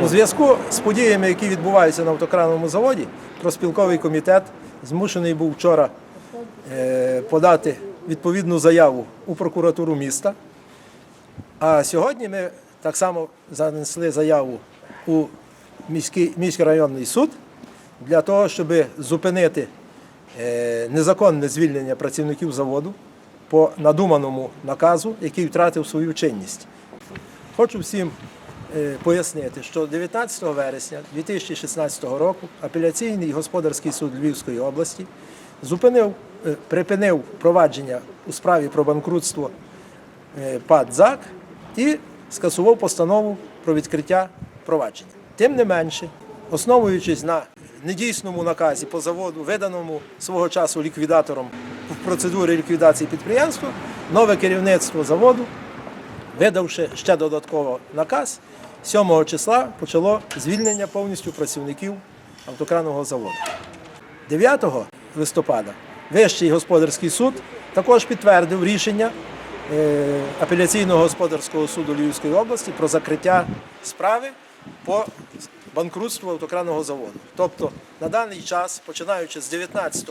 У зв'язку з подіями, які відбуваються на автокранному заводі, проспілковий комітет змушений був вчора е, подати відповідну заяву у прокуратуру міста. А сьогодні ми так само занесли заяву у міський, міськрайонний суд для того, щоб зупинити е, незаконне звільнення працівників заводу по надуманому наказу, який втратив свою чинність. Хочу всім пояснити, що 19 вересня 2016 року апеляційний господарський суд Львівської області зупинив, е, припинив провадження у справі про банкрутство е, ПАД ЗАК і скасував постанову про відкриття провадження. Тим не менше, основуючись на недійсному наказі по заводу, виданому свого часу ліквідатором в процедурі ліквідації підприємства, нове керівництво заводу видавши ще додатково наказ, 7 числа почало звільнення повністю працівників автокранного заводу. 9 листопада Вищий господарський суд також підтвердив рішення е, апеляційного господарського суду Львівської області про закриття справи по банкрутству автокранного заводу. Тобто на даний час, починаючи з 19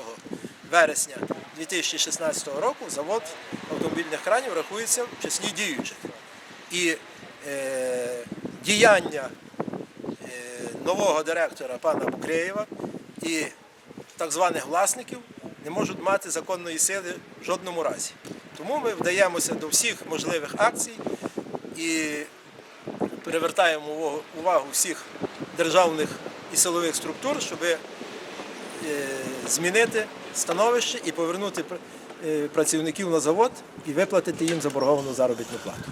вересня 2016 року, завод автомобільних кранів рахується в числі діючих. І е, діяння е, нового директора пана Букреєва і так званих власників не можуть мати законної сили в жодному разі. Тому ми вдаємося до всіх можливих акцій і привертаємо увагу- всіх державних і силових структур, щоб е, змінити становище і повернути е, працівників на завод і виплатити їм заборговану заробітну плату.